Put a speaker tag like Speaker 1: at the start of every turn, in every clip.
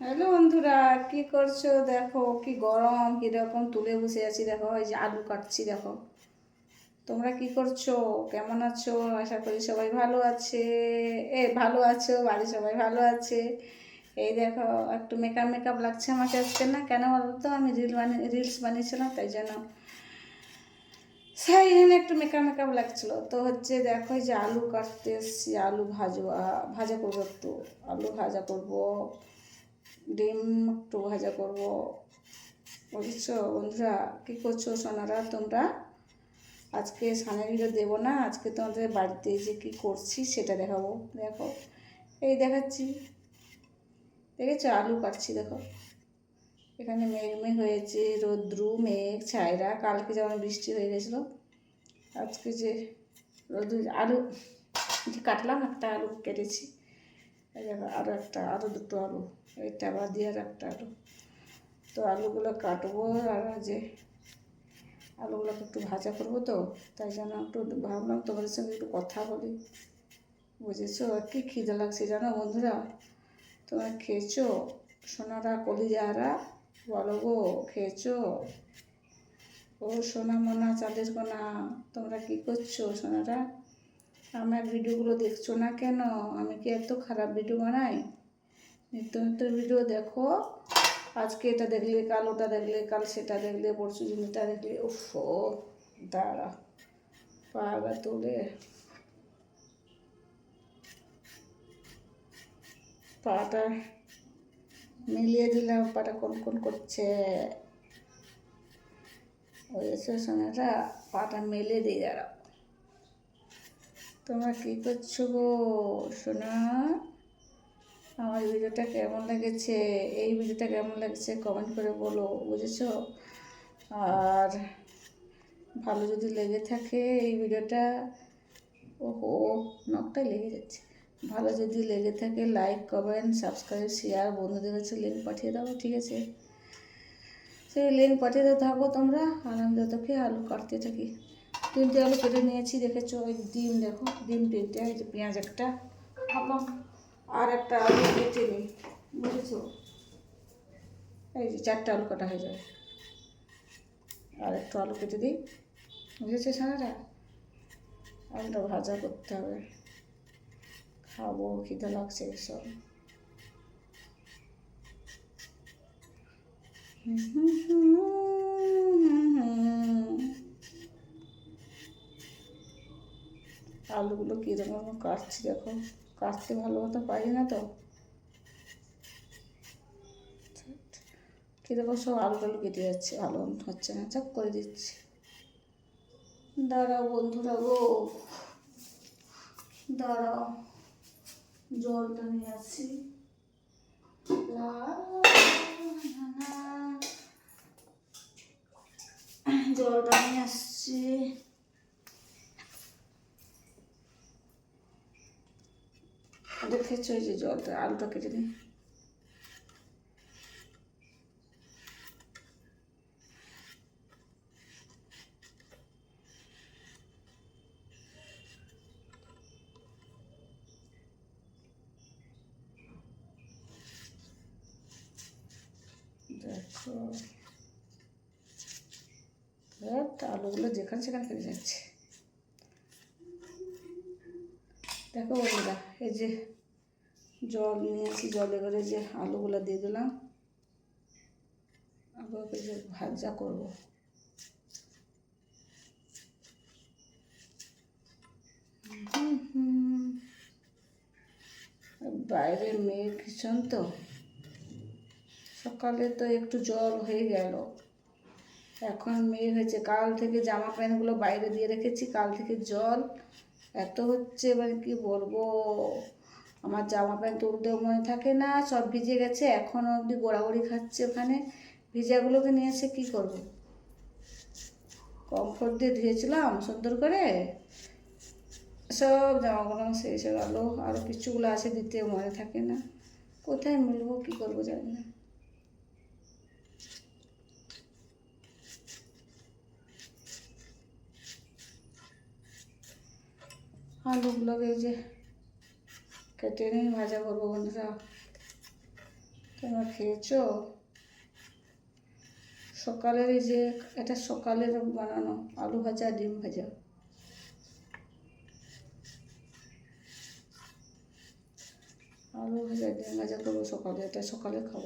Speaker 1: Hello বন্ধুরা, কি করছ? দেখো, কি গরম, কীরকম তুলে বসে আছি, দেখো, এই যে আলু কাটছি, দেখো। তোমরা কি করছ? কেমন আছো? আশা করি সবাই ভালো আছে। এ, ভালো আছো বাড়ি সবাই ভালো আছে। এই দেখো, একটু মেকআপ মেকআপ লাগছে আমাকে আজকে না? কেন বলো তো? আমি রিল বানিয়ে রিলস বানিয়েছিলাম, তাই জন্য। সেই এখানে একটু মেকআপ মেকআপ লাগছিল। তো হচ্ছে দেখো যে আলু কাটতে এসছি, আলু ভাজবা, ভাজা করব একটু। আলু ভাজা করব। ডিম একটু ভাজা করব। বুঝছ? বন্ধুরা, কী করছ সোনারা? তোমরা? আজকে সামনে ভিডিও দেবো না, আজকে তোমাদের বাড়িতে যে কী করছি সেটা দেখাবো। দেখো, এই দেখাচ্ছি। দেখেছ? আলু কাটছি, দেখো। এখানে মেঘ মেঘ হয়েছে, রৌদ্রু, মেঘ, ছায়রা। কালকে যেমন বৃষ্টি হয়ে গেছিল, আজকে যে রোদ্রু, আলু যে কাটলাম, একটা আলু কেটেছি। দেখো আরও একটা আরও দুটো আলু। এটা আবার দিয়ে আর একটা আলু। তো আলুগুলো কাটবো আর যে আলুগুলোকে একটু ভাজা করব তো, তাই জন্য একটু ভাবলাম তোমাদের সঙ্গে একটু কথা বলি। বুঝেছ? কি খিদে লাগছে জানো বন্ধুরা? তোমরা খেয়েছো? সোনারা কলিজারা, বলো গো, খেয়েছো? ও সোনা মোনা, চাঁদের কোনা, তোমরা কি করছ সোনারা? আমার ভিডিওগুলো দেখছ না কেন? আমি কি এত খারাপ ভিডিও বানাই? নিত্য নিত্য ভিডিও দেখো। আজকে এটা দেখলে কাল, ওটা দেখলে কাল, সেটা দেখলে পরশু দিন এটা দেখলে, উফ দাঁড়া পাগা তুলে। পাটা মিলিয়ে দিলাম পাটা কোন কোন করছে? ওই সোনাটা, পাটা মেলে দিয়ে দাঁড়াও। তোমরা কী করছ গো, সোনা? আমার ভিডিওটা কেমন লেগেছে, এই ভিডিওটা কেমন লাগছে কমেন্ট করে বলো, বুঝেছ? আর ভালো যদি লেগে থাকে এই ভিডিওটা, ওহো, নখটাই লেগে যাচ্ছে। ভালো যদি লেগে থাকে লাইক কমেন্ট সাবস্ক্রাইব শেয়ার বন্ধুদের কাছে লিঙ্ক পাঠিয়ে দাও, ঠিক আছে? সেই লিঙ্ক পাঠিয়ে দিতে থাকো তোমরা আর আমি যতকে আলু কাটতে থাকি। তিনটে আলু কেটে নিয়েছি, দেখেছ? ওই ডিম, দেখো, ডিম তিনটে পেঁয়াজ একটা। ভাবলাম আর একটা আলু কেটে নিই, বুঝেছ? এই যে চারটে আলু কাটা হয়ে যাবে। আর একটু আলু কেটে দিই, বুঝেছ সারাটা? আলুটা ভাজা করতে হবে। খাব, খিদে লাগছে সব আলুগুলো কীরকম কাটছি দেখো। কাটতে ভালো মতো পারি না তো। কীরকম সব আলু টালু কেটে যাচ্ছে, ভালো হচ্ছে না, চাপ করে দিচ্ছি। দাঁড়াও বন্ধুরা গো। দাঁড়াও, জলটা নিয়ে লা। জলটা নিয়ে আসছি। দেখেছ এই যে জলটা আলুটা কেটে দিই দেখো আলুগুলো যেখানে সেখানে কেটে যাচ্ছে। দেখো বন্ধুরা, এই যে জল নিয়েছি জলে করে যে আলুগুলো দিয়ে দিলাম। আলুকে যে ভাজা করব। বাইরে মেঘ ভীষণ তো। সকালে তো একটু জল হয়ে গেল। এখন মেয়ে হয়েছে। কাল থেকে জামা প্যান্টগুলো বাইরে দিয়ে রেখেছি। কাল থেকে জল এত হচ্ছে, এবার কি বলব? আমার জামা প্যান্ট তুলতেও মনে থাকে না, সব ভিজে গেছে এখনও অবধি গোড়াগড়ি খাচ্ছে ওখানে। ভিজাগুলোকে নিয়ে এসে কী করব? কমফোর্ট দিয়ে ধুয়েছিলাম সুন্দর করে। সব জামাগুলো শেষ হয়ে গেলো আরও কিছুগুলো আছে দিতে মনে থাকে না। কোথায় মিলবো, কী করব জানি না। আলুগুলোকে এই যে কেটে নিয়ে ভাজা করব বন্ধুরা। তোমরা খেয়েছো? সকালের এই যে, এটা সকালের বানানো আলু ভাজা, ডিম ভাজা। আলু ভাজা, ডিম ভাজা করব সকালে, এটা সকালে খাব।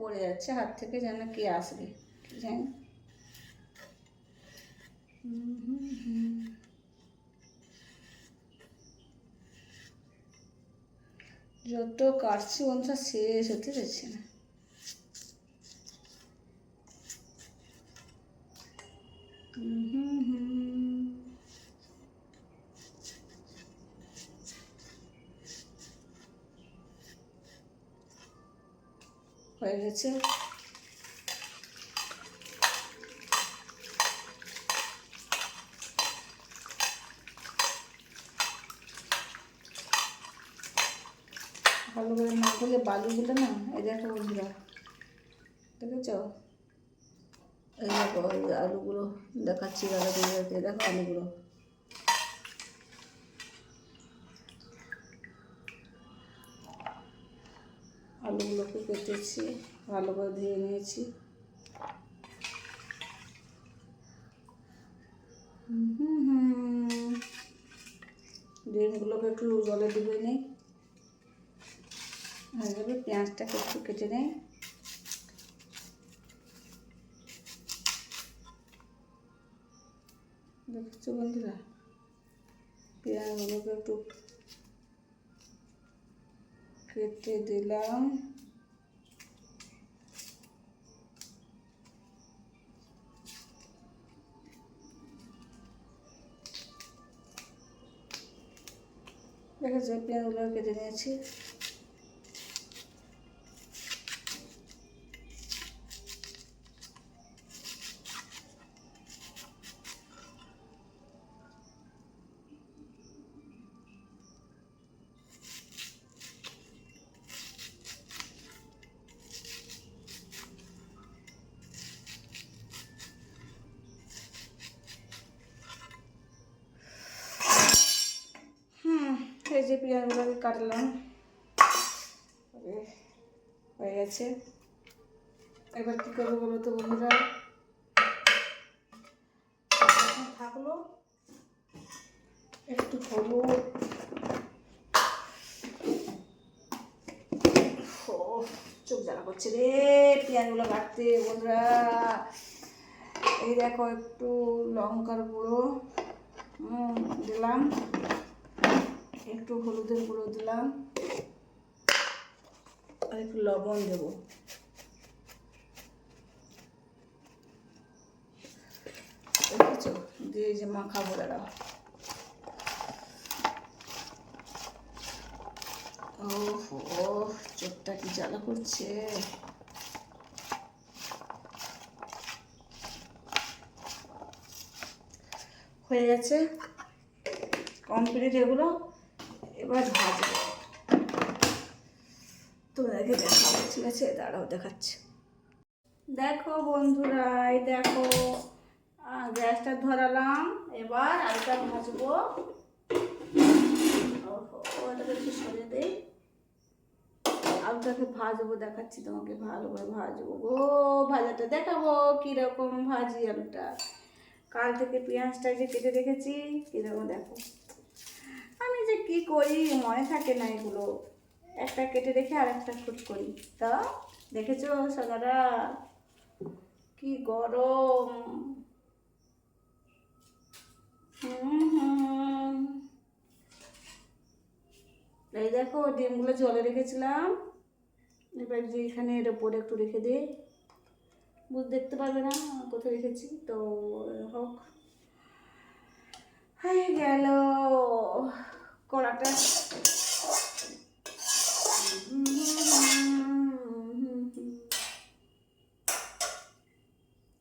Speaker 1: পড়ে যাচ্ছে, হাত থেকে যেন কে আসবে জানি। যত কাটছি বন্ধুরা শেষ হতে যাচ্ছে না হয়ে গেছে। ভালো করে না করলে বালুগুলো না, এই দেখো বন্ধুরা, দেখেছ? এই দেখো আলুগুলো দেখাচ্ছি দাদা দেখো আলুগুলো। আলুগুলোকে কেটেছি ভালো করে ধুয়ে নিয়েছি। ডিমগুলোকে একটু জলে ডুবে নিই। হয়ে পেঁয়াজটাকে একটু কেটে নেই। দেখছ বন্ধুরা? পেঁয়াজগুলোকে একটু কেটে দিলাম। দেখেছ পেঁয়াজগুলো কেটে নিয়েছি। যে পেঁয়াজগুলোকে কাটলাম হয়ে গেছে। এবার কী করব বলো তো বন্ধুরা? থাকল একটু হলুদ। চোখ জ্বালা করছে রে পেঁয়াজগুলো কাটতে, বন্ধুরা। এই দেখো একটু লঙ্কার গুঁড়ো দিলাম। একটু হলুদের গুঁড়ো দিলাম। আর একটু লবণ দেবো। দেখেছ? দিয়ে যে মাখাবো, দাঁড়াও। ও চোখটা কি জ্বালা করছে? হয়ে গেছে? কমপ্লিট এগুলো? এবার ভাজবো। তোমাদেরকে দেখাবো, ঠিক আছে? দাঁড়াও, দেখাচ্ছি। দেখো বন্ধুরা, এই দেখো গ্যাসটা ধরালাম, এবার আলুটা ভাজবো। একটু সরিয়ে দেই। আলুটাকে ভাজবো, দেখাচ্ছি তোমাকে, ভালো করে ভাজবো। গো, ভাজাটা দেখাবো কীরকম ভাজি আলুটা। কাল থেকে পেঁয়াজটা যে কেটে রেখেছি, কীরকম দেখো। আমি যে কি করি, মনে থাকে না এগুলো। একটা কেটে রেখে আর একটা ফুট করি। তা, দেখেছ সকারা কি গরম। এই দেখো, ডিমগুলো জলে রেখেছিলাম। এবার যে এখানে এর ওপরে একটু রেখে দিই বুঝ, দেখতে পারবে না কোথায় রেখেছি। তো, হোক। হয়ে গেল। কড়াটা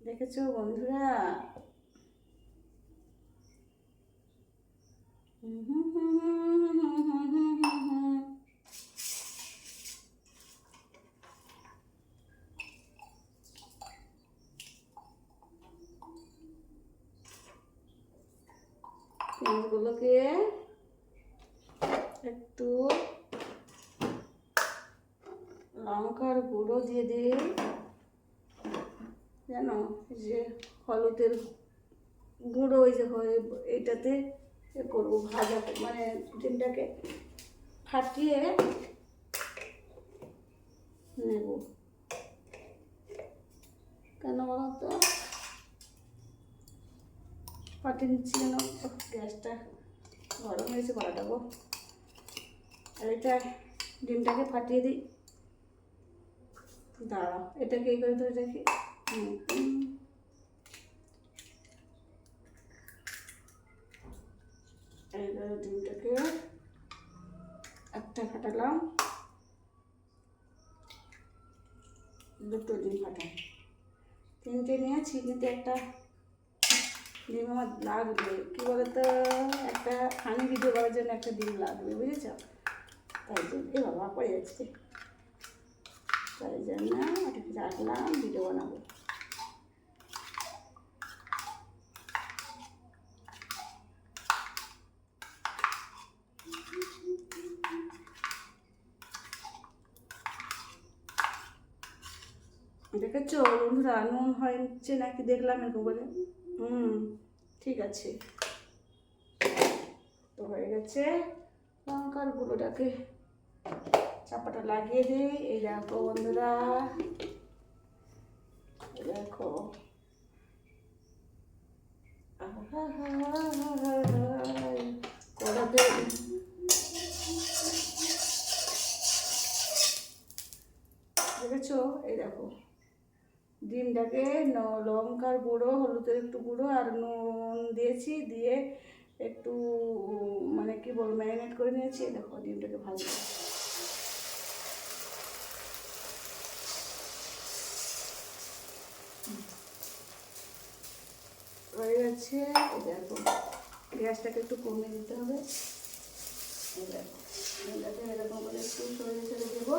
Speaker 1: দেখেছ বন্ধুরা? মাছগুলোকে একটু লঙ্কার গুঁড়ো দিয়ে দিই। এই যে হলুদের গুঁড়ো ওই যে হয়, এইটাতে করব ভাজা মানে ডিমটাকে ফাটিয়ে নেব কেন বলো তো ফাটিয়ে নিচ্ছি কেন গ্যাসটা গরম হয়েছে পাল্টাবো আর এটা ডিমটাকে ফাটিয়ে দিই। দাঁড়াও, এটাকে এই করে ধরে রাখি। এইবার ডিমটাকে একটা ফাটালাম। দুটো ডিম ফাটাই। তিনটে নিয়েছি, কিন্তু একটা ডিম আমার লাগবে। কী বলতো? একটা ফানি ভিডিও করার জন্য একটা ডিম লাগবে, বুঝেছ? তাই জন্য এ বাবা পড়ে যাচ্ছে। তাই জন্য ওটাকে রাখলাম ভিডিও বানাবো। দেখেছ বন্ধুরা? নুন হয়েছে নাকি? দেখলাম এরকম করে। হুম, ঠিক আছে। তো হয়ে গেছে। লঙ্কার গুঁড়োটাকে চাপাটা লাগিয়ে দিই এই দেখো বন্ধুরা। দেখো। হ্যাঁ কড়াতে লঙ্কার গুঁড়ো, হলুদের একটু গুঁড়ো আর নুন দিয়েছি, দিয়ে একটু মানে কি বলব, ম্যারিনেট করে নিয়েছি। দেখো, ডিমটাকে ভালো। হয়ে গেছে। দেখো, গ্যাসটাকে একটু কমিয়ে দিতে হবে। এরকম করে একটু সরিয়ে ছেড়ে দেবো।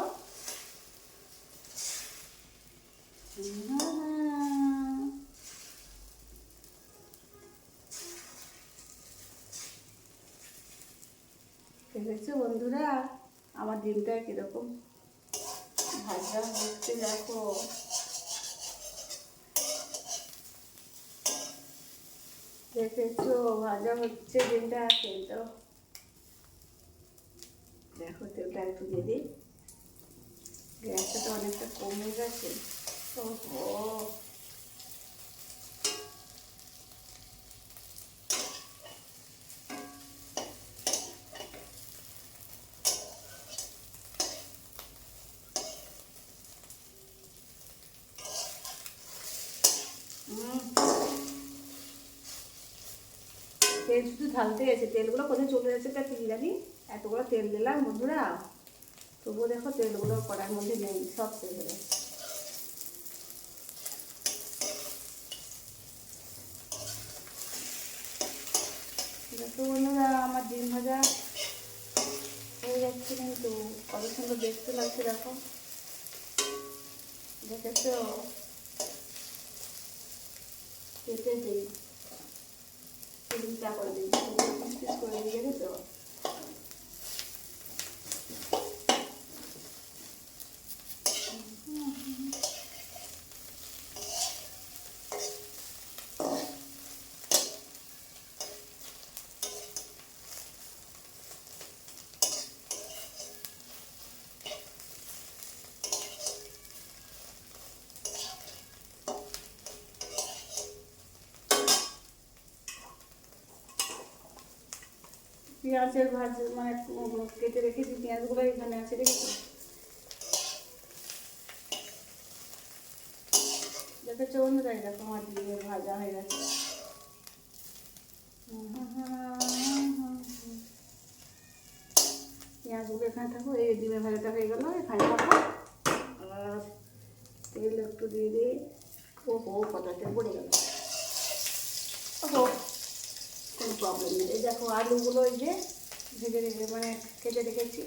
Speaker 1: দেখেছ বন্ধুরা? আমার ডিমটা কীরকম? ভাজা হচ্ছে, দেখো। দেখেছ? ভাজা হচ্ছে, ডিমটা কিন্তু দেখো, তেলটা একটু দিয়ে গ্যাসটা তো অনেকটা কমে গেছে। ওহো হুম। তেল শুধু ঢালতে গেছে, তেলগুলো কোথায় চলে যাচ্ছে তা কি জানি? এতগুলো তেল দিলাম বন্ধুরা। তবুও দেখো তেলগুলো কড়ার মধ্যে নেই, সব তেল হয়ে দেখো বন্ধুরা, আমার ডিম ভাজা হয়ে যাচ্ছে কিন্তু কত সুন্দর দেখতে লাগছে, দেখো। দেখেছ? কেটে দিই। করে দিই করে দিই দেখেছ পেঁয়াজের ভাজ মানে কেটে রেখেছি পেঁয়াজগুলো এখানে আছে, দেখেছি? দেখেছ? বন্ধুরা দেখো আমার ডিমের ভাজা হয়ে গেছে। পেঁয়াজগুলো এখানে থাকো, এই ডিমের ভাজাটা হয়ে গেল, এখানে থাকো। আর তেল একটু দিয়ে দিই ও হো কত পড়ে গেল। ওহো কোনো প্রবলেম নেই। এই দেখো আলুগুলো এই যে ধীরে ধীরে মানে কেটে রেখেছি।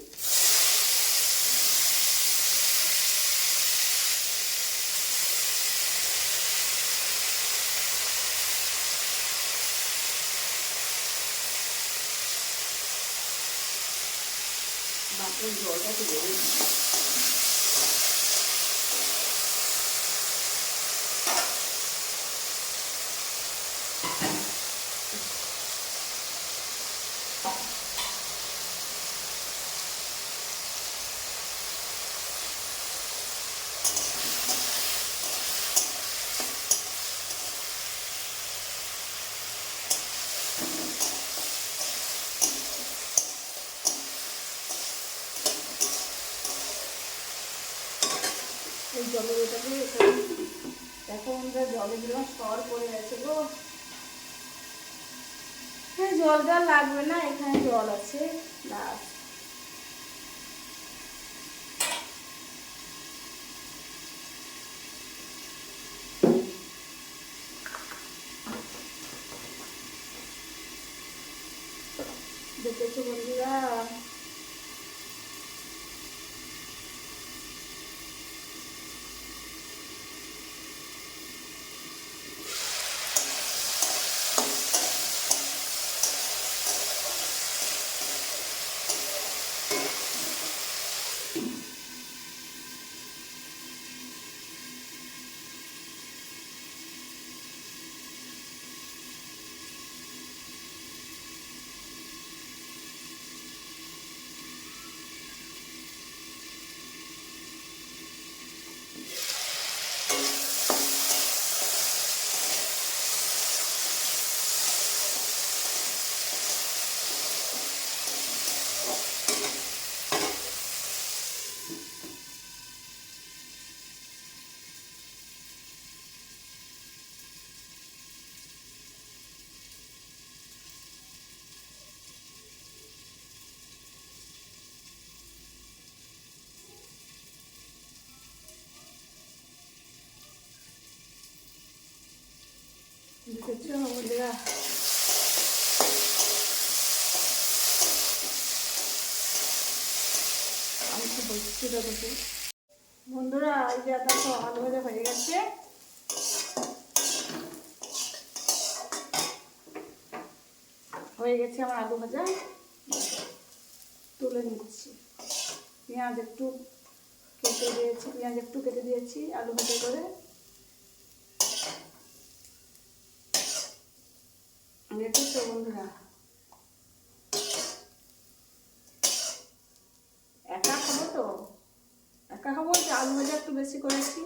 Speaker 1: বাপের, জলটা একটু বেড়ে এখানে দেখো আমরা জলে দিলাম সর পড়ে গেছে গো। হ্যাঁ জল লাগবে না, এখানে জল আছে ব্যাস দেখেছ বন্ধুরা দেখেছ বন্ধুরা বন্ধুরা, এই আলু ভাজা হয়ে গেছে। হয়ে গেছে আমার আলু ভাজা। তুলে নিচ্ছি। পেঁয়াজ একটু কেটে দিয়েছি, পেঁয়াজ একটু কেটে দিয়েছি আলু ভাজা করে দেখেছ বন্ধুরা। একা খাব তো? একা খাব যে আলু ভাজা একটু বেশি করেছি।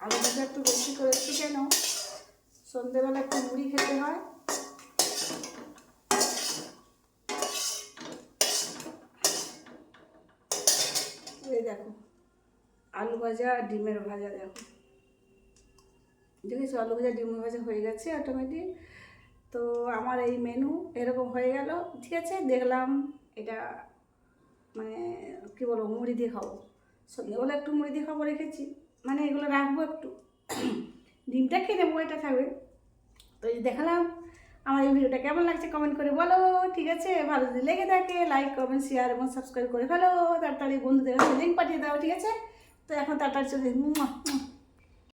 Speaker 1: আলু ভাজা একটু বেশি করেছি কেন? সন্ধেবেলা একটু মুড়ি খেতে হয়। এই দেখো, আলু ভাজা ডিমের ভাজা দেখো। দেখেছ আলু ভাজা ডিম ভাজা হয়ে গেছে অটোমেটিক তো আমার এই মেনু এরকম হয়ে গেল, ঠিক আছে, দেখলাম এটা মানে কী বলব, মুড়ি দিয়ে খাব। সন্ধ্যেবেলা একটু মুড়ি দিয়ে খাব রেখেছি মানে এগুলো রাখব একটু। ডিমটা খেয়ে নেব, এটা থাকবে। তো এই দেখালাম, আমার এই ভিডিওটা কেমন লাগছে কমেন্ট করে বলো, ঠিক আছে? ভালো যদি লেগে থাকে লাইক কমেন্ট শেয়ার এবং সাবস্ক্রাইব করে ফেলো। তাড়াতাড়ি বন্ধুদের লিঙ্ক পাঠিয়ে দাও, ঠিক আছে? তো এখন তাড়াতাড়ি চলে।